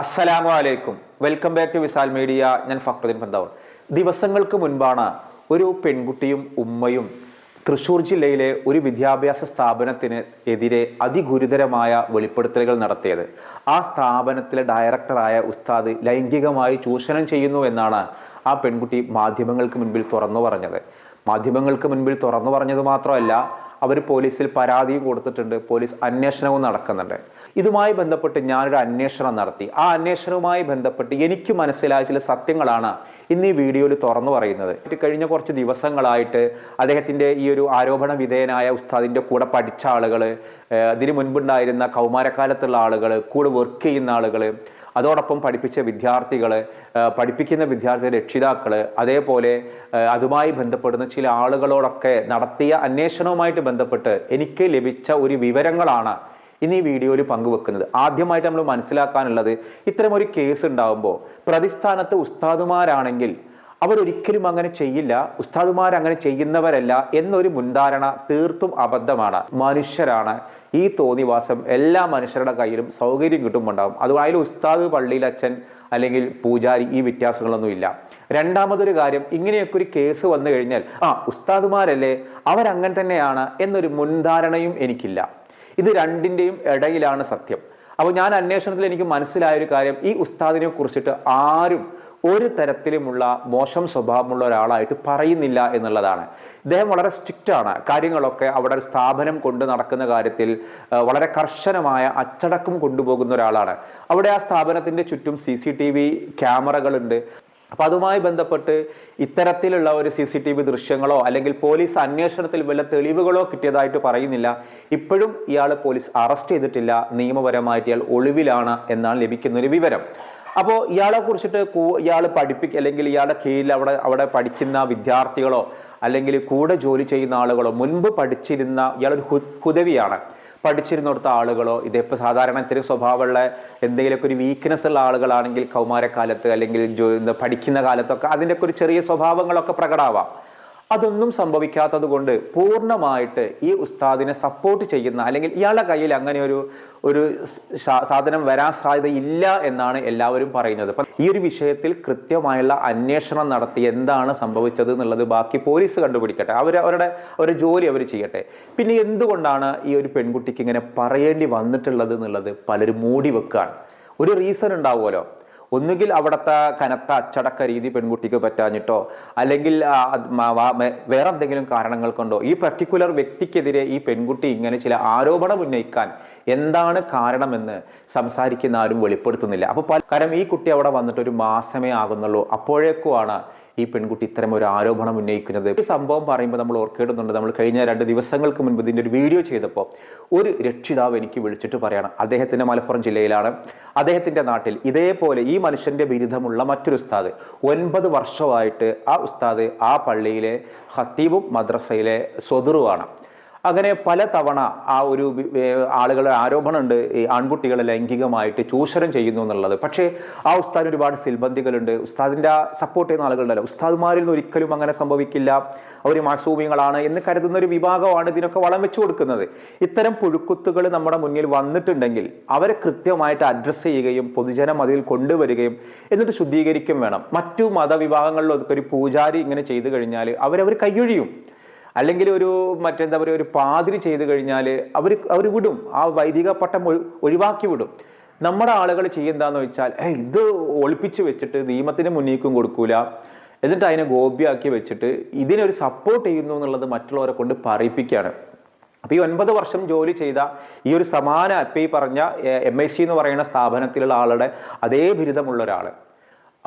അസ്സലാമു അലൈക്കും. Welcome back to Visal media. ഞാൻ ഫക്രുദ്ദീൻ പന്താവൂർ. ദിവസങ്ങൾക്ക് മുൻപാണ് ഒരു പെൺകുട്ടിയും ഉമ്മയും തൃശൂർ ജില്ലയിലെ ഒരു വിദ്യാഭ്യാസ സ്ഥാപനത്തിന് എതിരെ അതിഗുരുതരമായ വെളിപ്പെടുത്തലുകൾ നടത്തിയത്. ആ സ്ഥാപനത്തിലെ ഡയറക്ടറായ ഉസ്താദ് ലൈംഗികമായി ചൂഷണം ചെയ്യുന്നു എന്നാണ് ആ പെൺകുട്ടി മാധ്യമങ്ങൾക്ക് മുൻപിൽ തുറന്നു പറഞ്ഞത്. മാധ്യമങ്ങൾക്ക് മുൻപിൽ തുറന്നു പറഞ്ഞത് മാത്രമല്ല അവർ പോലീസിൽ പരാതിയും കൊടുത്തിട്ടുണ്ട് പോലീസ് അന്വേഷണവും നടക്കുന്നുണ്ട്. ഇതുമായി ബന്ധപ്പെട്ട് ഞാനൊരു അന്വേഷണം നടത്തി. ആ അന്വേഷണവുമായി ബന്ധപ്പെട്ട് എനിക്ക് മനസ്സിലായ ചില സത്യങ്ങളാണ് ഇന്ന് ഈ വീഡിയോയിൽ തുറന്നു പറയുന്നത്. കഴിഞ്ഞ കുറച്ച് ദിവസങ്ങളായിട്ട് അദ്ദേഹത്തിന്റെ ഈ ഒരു ആരോപണ വിധേയനായ ഉസ്താദിന്റെ കൂടെ പഠിച്ച ആളുകൾ ഇതിനു മുൻപുണ്ടായിരുന്ന കൗമാരക്കാലത്തുള്ള ആളുകൾ കൂടെ വർക്ക് ചെയ്യുന്ന ആളുകൾ അതോടൊപ്പം പഠിപ്പിച്ച വിദ്യാർത്ഥികൾ പഠിപ്പിക്കുന്ന വിദ്യാർത്ഥി രക്ഷിതാക്കൾ അതേപോലെ അതുമായി ബന്ധപ്പെടുന്ന ചില ആളുകളോടൊക്കെ നടത്തിയ അന്വേഷണവുമായിട്ട് ബന്ധപ്പെട്ട് എനിക്ക് ലഭിച്ച ഒരു വിവരങ്ങളാണ് ഇന്ന് ഈ വീഡിയോയിൽ പങ്കുവെക്കുന്നത്. ആദ്യമായിട്ട് നമ്മൾ മനസ്സിലാക്കാനുള്ളത് ഇത്തരം ഒരു കേസ് ഉണ്ടാകുമ്പോൾ പ്രതിസ്ഥാനത്ത് ഉസ്താദുമാരാണെങ്കിൽ അവരൊരിക്കലും അങ്ങനെ ചെയ്യില്ല ഉസ്താദുമാർ അങ്ങനെ ചെയ്യുന്നവരല്ല എന്നൊരു മുൻധാരണ തീർത്തും അബദ്ധമാണ്. മനുഷ്യരാണ്. ഈ തോന്നിവാസം എല്ലാ മനുഷ്യരുടെ കയ്യിലും സൗകര്യം കിട്ടുമ്പോണ്ടാവും. അതുകൊണ്ട് അതിൽ ഉസ്താദ് പള്ളിയിൽ അച്ഛൻ അല്ലെങ്കിൽ പൂജാരി ഈ വ്യത്യാസങ്ങളൊന്നും ഇല്ല. രണ്ടാമതൊരു കാര്യം ഇങ്ങനെയൊക്കെ ഒരു കേസ് വന്നു കഴിഞ്ഞാൽ ആ ഉസ്താദുമാരല്ലേ അവരങ്ങനെ തന്നെയാണ് എന്നൊരു മുൻധാരണയും എനിക്കില്ല. ഇത് രണ്ടിന്റെയും ഇടയിലാണ് സത്യം. അപ്പോൾ ഞാൻ അന്വേഷണത്തിൽ എനിക്ക് മനസ്സിലായ ഒരു കാര്യം ഈ ഉസ്താദിനെ കുറിച്ചിട്ട് ആരും ഒരു തരത്തിലുമുള്ള മോശം സ്വഭാവമുള്ള ഒരാളായിട്ട് പറയുന്നില്ല എന്നുള്ളതാണ്. ഇദ്ദേഹം വളരെ സ്ട്രിക്റ്റ് ആണ്. കാര്യങ്ങളൊക്കെ അവിടെ ഒരു സ്ഥാപനം കൊണ്ട് നടക്കുന്ന കാര്യത്തിൽ വളരെ കർശനമായ അച്ചടക്കം കൊണ്ടുപോകുന്ന ഒരാളാണ്. അവിടെ ആ സ്ഥാപനത്തിന്റെ ചുറ്റും സി സി ടി വി ക്യാമറകളുണ്ട്. അപ്പം അതുമായി ബന്ധപ്പെട്ട് ഇത്തരത്തിലുള്ള ഒരു സി സി ടി വി ദൃശ്യങ്ങളോ അല്ലെങ്കിൽ പോലീസ് അന്വേഷണത്തിൽ വല്ല തെളിവുകളോ കിട്ടിയതായിട്ട് പറയുന്നില്ല. ഇപ്പോഴും ഇയാൾ പോലീസ് അറസ്റ്റ് ചെയ്തിട്ടില്ല. നിയമപരമായിട്ട് ഇയാൾ ഒളിവിലാണ് എന്നാണ് ലഭിക്കുന്നൊരു വിവരം. അപ്പോൾ ഇയാളെ കുറിച്ചിട്ട് ഇയാൾ പഠിപ്പിക്കുക അല്ലെങ്കിൽ ഇയാളുടെ കീഴിൽ അവിടെ അവിടെ പഠിക്കുന്ന വിദ്യാർത്ഥികളോ അല്ലെങ്കിൽ കൂടെ ജോലി ചെയ്യുന്ന ആളുകളോ മുൻപ് പഠിച്ചിരുന്ന ഇയാളൊരു ഹു- ഹുദവിയാണ്. പഠിച്ചിരുന്നിടത്ത ആളുകളോ ഇതിപ്പോൾ സാധാരണ ഇത്തരം സ്വഭാവമുള്ള എന്തെങ്കിലുമൊക്കെ ഒരു വീക്ക്നെസ് ഉള്ള ആളുകളാണെങ്കിൽ കൗമാരക്കാലത്ത് അല്ലെങ്കിൽ പഠിക്കുന്ന കാലത്തൊക്കെ അതിന്റെയൊക്കെ ഒരു ചെറിയ സ്വഭാവങ്ങളൊക്കെ പ്രകടമാവാം. അതൊന്നും സംഭവിക്കാത്തത് കൊണ്ട് പൂർണമായിട്ട് ഈ ഉസ്താദിനെ സപ്പോർട്ട് ചെയ്യുന്ന അല്ലെങ്കിൽ ഇയാളുടെ കയ്യിൽ അങ്ങനെ ഒരു ഒരു സാധനം വരാൻ സാധ്യത ഇല്ല എന്നാണ് എല്ലാവരും പറയുന്നത്. അപ്പം ഈ ഒരു വിഷയത്തിൽ കൃത്യമായുള്ള അന്വേഷണം നടത്തി എന്താണ് സംഭവിച്ചത് എന്നുള്ളത് ബാക്കി പോലീസ് കണ്ടുപിടിക്കട്ടെ. അവർ അവരുടെ ഒരു ജോലി അവർ ചെയ്യട്ടെ. പിന്നെ എന്തുകൊണ്ടാണ് ഈ ഒരു പെൺകുട്ടിക്ക് ഇങ്ങനെ പറയേണ്ടി വന്നിട്ടുള്ളത് എന്നുള്ളത് പലരും മൂടി വെക്കുകയാണ് ഒരു റീസൺ ഉണ്ടാവുമല്ലോ. ഒന്നുകിൽ അവിടുത്തെ കനത്ത അച്ചടക്ക രീതി പെൺകുട്ടിക്ക് പറ്റാഞ്ഞിട്ടോ അല്ലെങ്കിൽ വേറെ എന്തെങ്കിലും കാരണങ്ങൾ കൊണ്ടോ ഈ പർട്ടിക്കുലർ വ്യക്തിക്കെതിരെ ഈ പെൺകുട്ടി ഇങ്ങനെ ചില ആരോപണം ഉന്നയിക്കാൻ എന്താണ് കാരണമെന്ന് സംസാരിക്കുന്ന ആരും വെളിപ്പെടുത്തുന്നില്ല. അപ്പോൾ കാരണം ഈ കുട്ടി അവിടെ വന്നിട്ട് ഒരു മാസമേ ആകുന്നുള്ളൂ. അപ്പോഴേക്കുമാണ് ഈ പെൺകുട്ടി ഇത്തരം ഒരു ആരോപണം ഉന്നയിക്കുന്നത്? ഈ സംഭവം പറയുമ്പോൾ നമ്മൾ ഓർക്കേണ്ടതുണ്ട്. നമ്മൾ കഴിഞ്ഞ രണ്ട് ദിവസങ്ങൾക്ക് മുൻപ് ഇതിന്റെ ഒരു വീഡിയോ ചെയ്തപ്പോൾ ഒരു രക്ഷിതാവ് എനിക്ക് വിളിച്ചിട്ട് പറയണം അദ്ദേഹത്തിന്റെ മലപ്പുറം ജില്ലയിലാണ്. അദ്ദേഹത്തിന്റെ നാട്ടിൽ ഇതേപോലെ ഈ മനുഷ്യന്റെ ബിരുദമുള്ള മറ്റൊരു ഉസ്താദ്. ഒൻപത് വർഷമായിട്ട് ആ ഉസ്താദ് ആ പള്ളിയിലെ ഹത്തീബും മദ്രസയിലെ സ്വതുറുവാണ് അങ്ങനെ പല തവണ ആ ഒരു ആളുകളുടെ ആരോപണമുണ്ട് ഈ ആൺകുട്ടികളെ ലൈംഗികമായിട്ട് ചൂഷണം ചെയ്യുന്നു എന്നുള്ളത്. പക്ഷേ ആ ഉസ്താദിന് ഒരുപാട് സിൽബന്ധികളുണ്ട് ഉസ്താദിന്റെ സപ്പോർട്ട് ചെയ്യുന്ന ആളുകളുണ്ടല്ലോ. ഉസ്താദുമാരിൽ നിന്ന് ഒരിക്കലും അങ്ങനെ സംഭവിക്കില്ല. അവർ മാസൂമികളാണ് എന്ന് കരുതുന്ന ഒരു വിഭാഗമാണ് ഇതിനൊക്കെ വളം വെച്ചു കൊടുക്കുന്നത്. ഇത്തരം പുഴുക്കുത്തുകൾ നമ്മുടെ മുന്നിൽ വന്നിട്ടുണ്ടെങ്കിൽ അവരെ കൃത്യമായിട്ട് അഡ്രസ്സ് ചെയ്യുകയും പൊതുജനം അതിൽ കൊണ്ടുവരികയും എന്നിട്ട് ശുദ്ധീകരിക്കും വേണം. മറ്റു മതവിഭാഗങ്ങളിലൊക്കെ ഒരു പൂജാരി ഇങ്ങനെ ചെയ്തു കഴിഞ്ഞാൽ അവരവർ കൈയൊഴിയും. അല്ലെങ്കിൽ ഒരു മറ്റെന്താ പറയുക ഒരു പാതിരി ചെയ്തു കഴിഞ്ഞാൽ അവർ അവർ വിടും. ആ വൈദിക പട്ടം ഒഴിവാക്കി വിടും. നമ്മുടെ ആളുകൾ ചെയ്യുന്നതാന്ന് വെച്ചാൽ ഇത് ഒളിപ്പിച്ച് വെച്ചിട്ട് നിയമത്തിന് മുന്നേക്കും കൊടുക്കൂല. എന്നിട്ട് അതിനെ ഗോപ്യാക്കി വെച്ചിട്ട് ഇതിനൊരു സപ്പോർട്ട് ചെയ്യുന്നു എന്നുള്ളത് മറ്റുള്ളവരെ കൊണ്ട് പറയിപ്പിക്കുകയാണ്. അപ്പോൾ ഈ ഒൻപത് വർഷം ജോലി ചെയ്ത ഈ ഒരു സമാന ഇപ്പം ഈ പറഞ്ഞ എം സി എന്ന് പറയുന്ന സ്ഥാപനത്തിലുള്ള ആളുടെ അതേ ബിരുദമുള്ള ഒരാൾ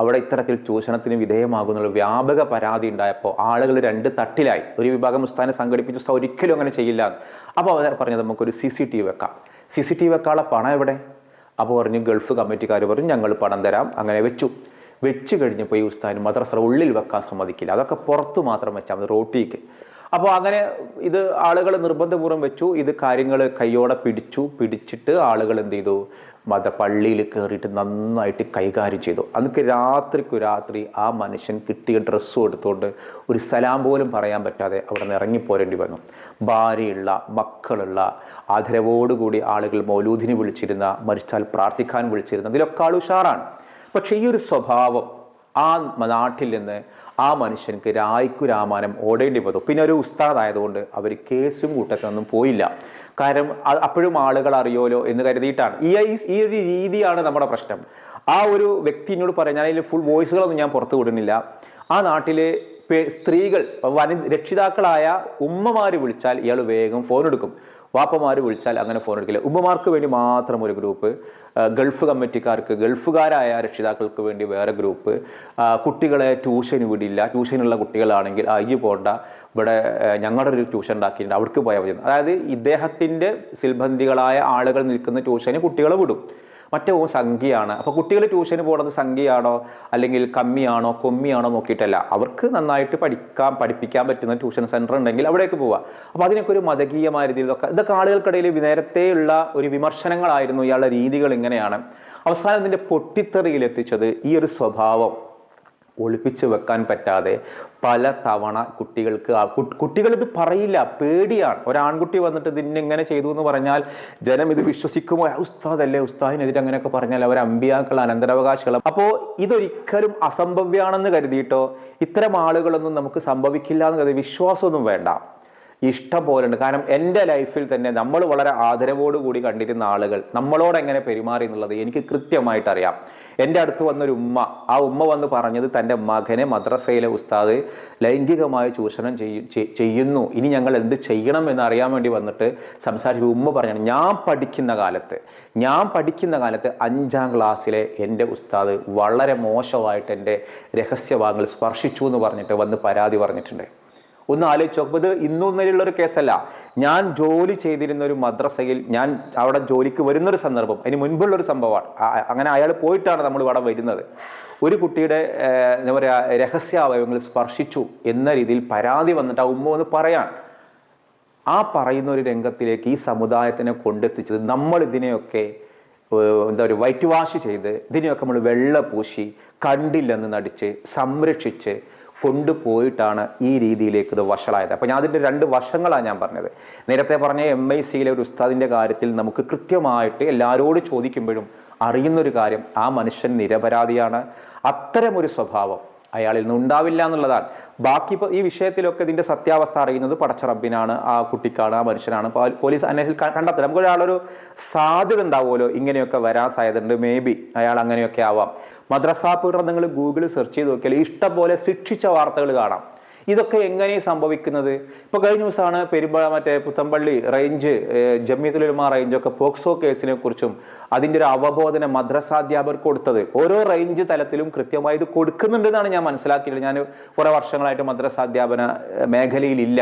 അവിടെ ഇത്തരത്തിൽ ചൂഷണത്തിന് വിധേയമാകുന്നുള്ള വ്യാപക പരാതി ഉണ്ടായപ്പോൾ ആളുകൾ രണ്ട് തട്ടിലായി. ഒരു വിഭാഗം ഉസ്താനെ സംഘടിപ്പിച്ച ഒരിക്കലും അങ്ങനെ ചെയ്യില്ല അപ്പോൾ അവർ പറഞ്ഞത് നമുക്കൊരു സി സി ടി വി വെക്കാം. സി സി ടി വി വെക്കാനുള്ള പണം എവിടെ? അപ്പോൾ പറഞ്ഞു ഗൾഫ് കമ്മിറ്റിക്കാർ പറഞ്ഞു ഞങ്ങൾ പണം തരാം. അങ്ങനെ വെച്ചു. വെച്ച് കഴിഞ്ഞപ്പോൾ ഈ ഉസ്താദിന് മദ്രസ ഉള്ളിൽ വെക്കാൻ സമ്മതിക്കില്ല. അതൊക്കെ പുറത്ത് മാത്രം വെച്ചാൽ മതി റോട്ടിക്ക്. അപ്പോൾ അങ്ങനെ ഇത് ആളുകൾ നിർബന്ധപൂർവം വെച്ചു. ഇത് കാര്യങ്ങൾ കൈയോടെ പിടിച്ചു. പിടിച്ചിട്ട് ആളുകൾ എന്ത് ചെയ്തു? മത പള്ളിയിൽ കയറിയിട്ട് നന്നായിട്ട് കൈകാര്യം ചെയ്തു. അന്നൊക്കെ രാത്രിക്കു രാത്രി ആ മനുഷ്യൻ കിട്ടിയ ഡ്രസ്സും എടുത്തുകൊണ്ട് ഒരു സലാം പോലും പറയാൻ പറ്റാതെ അവിടെ നിന്ന് ഇറങ്ങിപ്പോരേണ്ടി വന്നു. ഭാര്യയുള്ള മക്കളുള്ള ആദരവോടുകൂടി ആളുകൾ മൗലൂദിനെ വിളിച്ചിരുന്ന മരിച്ചാൽ പ്രാർത്ഥിക്കാൻ വിളിച്ചിരുന്ന ഇതിലൊക്കെ ആൾ ഉഷാറാണ്. പക്ഷേ ഈ ഒരു സ്വഭാവം ആ നാട്ടിൽ നിന്ന് ആ മനുഷ്യൻക്ക് രായ്ക്കു രാമാനം ഓടേണ്ടി വന്നു. പിന്നെ ഒരു ഉസ്താദായതുകൊണ്ട് അവർ കേസും കൂട്ടത്തിനൊന്നും പോയില്ല. കാരണം അപ്പോഴും ആളുകൾ അറിയോലോ എന്ന് കരുതിയിട്ടാണ്. ഈ ഈ- ഒരു രീതിയാണ് നമ്മുടെ പ്രശ്നം. ആ ഒരു വ്യക്തി എന്നോട് പറയാം ഞാൻ അതിൽ ഫുൾ വോയിസുകളൊന്നും ഞാൻ പുറത്തു വിടുന്നില്ല. ആ നാട്ടിലെ സ്ത്രീകൾ വനി രക്ഷിതാക്കളായ ഉമ്മമാർ വിളിച്ചാൽ ഇയാൾ വേഗം ഫോൺ എടുക്കും. വാപ്പമാർ വിളിച്ചാൽ അങ്ങനെ ഫോൺ എടുക്കില്ല. ഉമ്മമാർക്ക് വേണ്ടി മാത്രം ഒരു ഗ്രൂപ്പ് ഗൾഫ് കമ്മിറ്റിക്കാർക്ക് ഗൾഫുകാരായ രക്ഷിതാക്കൾക്ക് വേണ്ടി വേറെ ഗ്രൂപ്പ് കുട്ടികളെ ട്യൂഷന് വിടില്ല. ട്യൂഷനുള്ള കുട്ടികളാണെങ്കിൽ അയ്യ് പോണ്ട. ഇവിടെ ഞങ്ങളുടെ ഒരു ട്യൂഷൻ ഉണ്ടാക്കിയിട്ടുണ്ട്. അവർക്ക് പോയാൽ മതി. അതായത് ഇദ്ദേഹത്തിന്റെ സിൽബന്ധികളായ ആളുകൾ നിൽക്കുന്ന ട്യൂഷന് കുട്ടികളെ വിടും. മറ്റേ ഓ സംഖ്യയാണ്. അപ്പോൾ കുട്ടികൾ ട്യൂഷന് പോകുന്നത് സംഖ്യയാണോ? അല്ലെങ്കിൽ കമ്മിയാണോ? കൊമ്മിയാണോ നോക്കിയിട്ടല്ല. അവർക്ക് നന്നായിട്ട് പഠിക്കാൻ പഠിപ്പിക്കാൻ പറ്റുന്ന ട്യൂഷൻ സെന്റർ ഉണ്ടെങ്കിൽ അവിടേക്ക് പോവുക അപ്പോൾ അതിനൊക്കെ ഒരു മതകീയമായ രീതിയിൽ ഇതൊക്കെ ഇതൊക്കെ ആളുകൾക്കിടയിൽ നേരത്തെയുള്ള ഒരു വിമർശനങ്ങളായിരുന്നു. ഇയാളുടെ രീതികൾ ഇങ്ങനെയാണ്. അവസാനം ഇതിന്റെ പൊട്ടിത്തെറിയിലെത്തിച്ചത് ഈ ഒരു സ്വഭാവം. ഒളിപ്പിച്ചു വെക്കാൻ പറ്റാതെ പല തവണ കുട്ടികൾക്ക് ആ കു- കുട്ടികൾ ഇത് പറയില്ല പേടിയാണ്. ഒരാൺകുട്ടി വന്നിട്ട് ഇതിനെ ഇങ്ങനെ ചെയ്തു എന്ന് പറഞ്ഞാൽ ജനം ഇത് വിശ്വസിക്കുമോ? ഉസ്താദ് ഉസ്താദല്ലേ ഉസ്താദിനെതിരെ അങ്ങനെയൊക്കെ പറഞ്ഞാൽ അവർ അമ്പിയാക്കൾ അനന്തരാവകാശികൾ അപ്പോൾ ഇതൊരിക്കലും അസംഭവ്യാണെന്ന് കരുതിയിട്ടോ ഇത്തരം ആളുകളൊന്നും നമുക്ക് സംഭവിക്കില്ല എന്ന് കരുതി വിശ്വാസമൊന്നും വേണ്ട. ഇഷ്ടം പോലുണ്ട് കാരണം എന്റെ ലൈഫിൽ തന്നെ നമ്മൾ വളരെ ആദരവോടുകൂടി കണ്ടിരുന്ന ആളുകൾ നമ്മളോട് എങ്ങനെ പെരുമാറി എന്നുള്ളത് എനിക്ക് കൃത്യമായിട്ട് അറിയാം. എന്റെ അടുത്ത് വന്നൊരു ഉമ്മ ആ ഉമ്മ വന്ന് പറഞ്ഞത് തന്റെ മകനെ മദ്രസയിലെ ഉസ്താദ് ലൈംഗികമായി ചൂഷണം ചെയ്യുന്നു. ഇനി ഞങ്ങൾ എന്ത് ചെയ്യണം എന്ന് അറിയാൻ വേണ്ടി വന്നിട്ട് സംസാരിച്ച ഉമ്മ പറഞ്ഞു ഞാൻ പഠിക്കുന്ന കാലത്ത് ഞാൻ പഠിക്കുന്ന കാലത്ത് അഞ്ചാം ക്ലാസ്സിലെ എന്റെ ഉസ്താദ് വളരെ മോശമായിട്ട് എന്റെ രഹസ്യഭാഗങ്ങൾ സ്പർശിച്ചു എന്ന് പറഞ്ഞിട്ട് വന്ന് പരാതി പറഞ്ഞിട്ടുണ്ട്. ഒന്ന് ആലോചിച്ച് നോക്കുമ്പോൾ ഇത് ഇന്നും ഇന്നലെയുള്ള ഒരു കേസല്ല. ഞാൻ ജോലി ചെയ്തിരുന്ന ഒരു മദ്രസയിൽ ഞാൻ അവിടെ ജോലിക്ക് വരുന്നൊരു സന്ദർഭം അതിന് മുൻപുള്ള ഒരു സംഭവമാണ് അങ്ങനെ അയാൾ പോയിട്ടാണ് നമ്മൾ ഇവിടെ വരുന്നത്. ഒരു കുട്ടിയുടെ എന്താ പറയുക രഹസ്യാവയവങ്ങൾ സ്പർശിച്ചു എന്ന രീതിയിൽ പരാതി വന്നിട്ട് ആ ഉമ്മ ഒന്ന് പറയാൻ ആ പറയുന്ന ഒരു രംഗത്തിലേക്ക് ഈ സമുദായത്തിനെ കൊണ്ടെത്തിച്ചത് നമ്മൾ ഇതിനെയൊക്കെ എന്താ പറയുക വൈറ്റ് വാഷ് ചെയ്ത് ഇതിനെയൊക്കെ നമ്മൾ വെള്ള പൂശി കണ്ടില്ലെന്ന് നടിച്ച് സംരക്ഷിച്ച് കൊണ്ടുപോയിട്ടാണ് ഈ രീതിയിലേക്ക് ഇത് വഷളായത്. അപ്പോൾ ഞാൻ അതിന്റെ രണ്ട് വശങ്ങളാണ് ഞാൻ പറഞ്ഞത്. നേരത്തെ പറഞ്ഞ എം ഐ സിയിലെ ഒരു ഉസ്താദിന്റെ കാര്യത്തിൽ നമുക്ക് കൃത്യമായിട്ട് എല്ലാവരോടും ചോദിക്കുമ്പോഴും അറിയുന്നൊരു കാര്യം ആ മനുഷ്യൻ നിരപരാധിയാണ്. അത്തരമൊരു സ്വഭാവം അയാളിൽ നിന്ന് ഉണ്ടാവില്ല എന്നുള്ളതാണ്. ബാക്കി ഇപ്പോൾ ഈ വിഷയത്തിലൊക്കെ ഇതിന്റെ സത്യാവസ്ഥ അറിയുന്നത് പടച്ച റബ്ബിനാണ് ആ കുട്ടിക്കാണ് ആ മനുഷ്യനാണ്. പോലീസ് അന്വേഷണം കണ്ടെത്തണം. നമുക്ക് ഒരാളൊരു സാധ്യത ഉണ്ടാവുമല്ലോ ഇങ്ങനെയൊക്കെ വരാൻ സാധ്യതയുണ്ട്. മേ ബി അയാൾ അങ്ങനെയൊക്കെ ആവാം. മദ്രസാ പീഡനം നിങ്ങൾ ഗൂഗിളിൽ സെർച്ച് ചെയ്ത് നോക്കിയാൽ ഇഷ്ടം പോലെ ശിക്ഷിച്ച വാർത്തകൾ കാണാം. ഇതൊക്കെ എങ്ങനെ സംഭവിക്കുന്നത്? ഇപ്പൊ കഴിഞ്ഞ ദിവസമാണ് പെരുമ്പ മറ്റേ പുത്തമ്പള്ളി റേഞ്ച് ജമ്മിയത്തുലുമ റേഞ്ചൊക്കെ പോക്സോ കേസിനെ കുറിച്ചും അതിന്റെ ഒരു അവബോധന മദ്രസാധ്യാപകർ കൊടുത്തത്. ഓരോ റേഞ്ച് തലത്തിലും കൃത്യമായി ഇത് കൊടുക്കുന്നുണ്ടെന്നാണ് ഞാൻ മനസ്സിലാക്കിയത് ഞാൻ കുറേ വർഷങ്ങളായിട്ട് മദ്രസാധ്യാപന മേഖലയിലില്ല.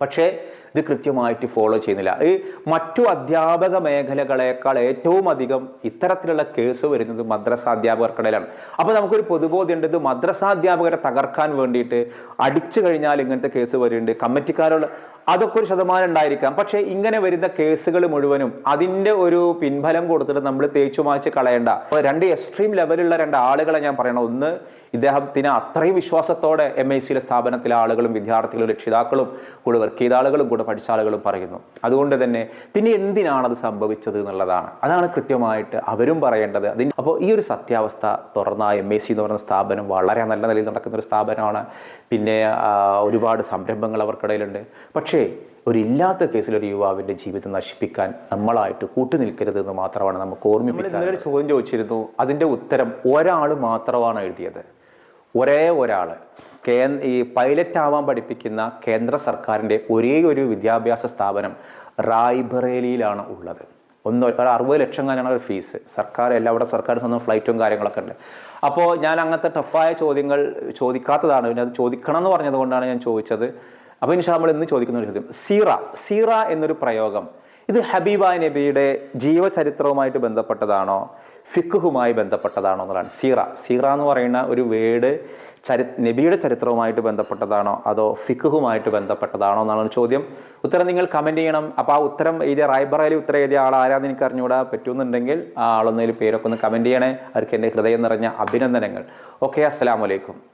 പക്ഷേ ഇത് കൃത്യമായിട്ട് ഫോളോ ചെയ്യുന്നില്ല. ഈ മറ്റു അധ്യാപക മേഖലകളെക്കാൾ ഏറ്റവും അധികം ഇത്തരത്തിലുള്ള കേസ് വരുന്നത് മദ്രസ അധ്യാപകർക്കിടയിലാണ്. അപ്പോൾ നമുക്കൊരു പൊതുബോധ്യമുണ്ട് ഇത് മദ്രസ അധ്യാപകരെ തകർക്കാൻ വേണ്ടിയിട്ട് അടിച്ചു കഴിഞ്ഞാൽ ഇങ്ങനത്തെ കേസ് വരുന്നുണ്ട്. കമ്മിറ്റിക്കാരുള്ള അതൊക്കെ ഒരു ശതമാനം ഉണ്ടായിരിക്കാം. പക്ഷേ ഇങ്ങനെ വരുന്ന കേസുകൾ മുഴുവനും അതിന്റെ ഒരു പിൻഫലം കൊടുത്തിട്ട് നമ്മൾ തേച്ചു മാച്ച് കളയണ്ട. അപ്പോൾ രണ്ട് എക്സ്ട്രീം ലെവലുള്ള രണ്ട് ആളുകളെ ഞാൻ പറയണം ഒന്ന് ഇദ്ദേഹത്തിന് അത്രയും വിശ്വാസത്തോടെ എം ഐ സിയിലെ സ്ഥാപനത്തിലെ ആളുകളും വിദ്യാർത്ഥികളും രക്ഷിതാക്കളും കൂടെ വർക്ക് ചെയ്ത ആളുകളും കൂടെ പഠിച്ച ആളുകളും പറയുന്നു. അതുകൊണ്ട് തന്നെ പിന്നെ എന്തിനാണ് അത് സംഭവിച്ചത് എന്നുള്ളതാണ്. അതാണ് കൃത്യമായിട്ട് അവരും പറയേണ്ടത്. അതിന് അപ്പോൾ ഈ ഒരു സത്യാവസ്ഥ തുറന്ന എം ഐ സി എന്ന് പറയുന്ന സ്ഥാപനം വളരെ നല്ല നിലയിൽ നടക്കുന്ന ഒരു സ്ഥാപനമാണ്. പിന്നെ ഒരുപാട് സംരംഭങ്ങൾ അവർക്കിടയിലുണ്ട്. പക്ഷേ ഒരു ഇല്ലാത്ത കേസിൽ ഒരു യുവാവിന്റെ ജീവിതം നശിപ്പിക്കാൻ നമ്മളായിട്ട് കൂട്ടുനിൽക്കരുത് എന്ന് മാത്രമാണ് നമുക്ക് ഓർമ്മിപ്പിക്കുന്നത് ഒരു ചോദ്യം ചോദിച്ചിരുന്നു. അതിന്റെ ഉത്തരം ഒരാൾ മാത്രമാണ് എഴുതിയത്. ഒരേ ഒരാൾ കേ ഈ പൈലറ്റ് ആവാൻ പഠിപ്പിക്കുന്ന കേന്ദ്ര സർക്കാരിന്റെ ഒരേ ഒരു വിദ്യാഭ്യാസ സ്ഥാപനം റായ്ബറേലിയിലാണ് ഉള്ളത്. ഒന്ന് ഒരു അറുപത് ലക്ഷം കാര്യമാണ് ഒരു ഫീസ്. സർക്കാർ എല്ലാം അവിടെ സർക്കാർ സ്വന്തം ഫ്ലൈറ്റും കാര്യങ്ങളൊക്കെ ഉണ്ട്. അപ്പോൾ ഞാൻ അങ്ങനത്തെ ടഫായ ചോദ്യങ്ങൾ ചോദിക്കാത്തതാണ്. പിന്നെ അത് ചോദിക്കണം എന്ന് പറഞ്ഞത് കൊണ്ടാണ് ഞാൻ ചോദിച്ചത്. അപ്പോൾ ഇനി നമ്മൾ ഇന്ന് ചോദിക്കുന്ന ഒരു ചോദ്യം. സീറ സീറ എന്നൊരു പ്രയോഗം ഇത് ഹബീബ നബിയുടെ ജീവചരിത്രവുമായിട്ട് ബന്ധപ്പെട്ടതാണോ? ഫിക്കുഹുമായി ബന്ധപ്പെട്ടതാണോ എന്നുള്ളതാണ്. സീറ സീറ എന്ന് പറയുന്ന ഒരു വേഡ് ചരി നബിയുടെ ചരിത്രവുമായിട്ട് ബന്ധപ്പെട്ടതാണോ? അതോ ഫിക്കുഹുമായിട്ട് ബന്ധപ്പെട്ടതാണോ എന്നാണ് ചോദ്യം. ഉത്തരം നിങ്ങൾ കമന്റ് ചെയ്യണം. അപ്പോൾ ആ ഉത്തരം എഴുതിയ റായ്ബറയിൽ ഉത്തരം എഴുതിയ ആൾ ആരാന്ന് എനിക്ക് അറിഞ്ഞുകൂടാ പറ്റുമെന്നുണ്ടെങ്കിൽ ആ ആളൊന്നതിൽ പേരൊക്കെ ഒന്ന് കമന്റ് ചെയ്യണേ. അവർക്ക് എന്റെ ഹൃദയം നിറഞ്ഞ അഭിനന്ദനങ്ങൾ. ഓക്കെ അസ്സാം അലൈക്കും.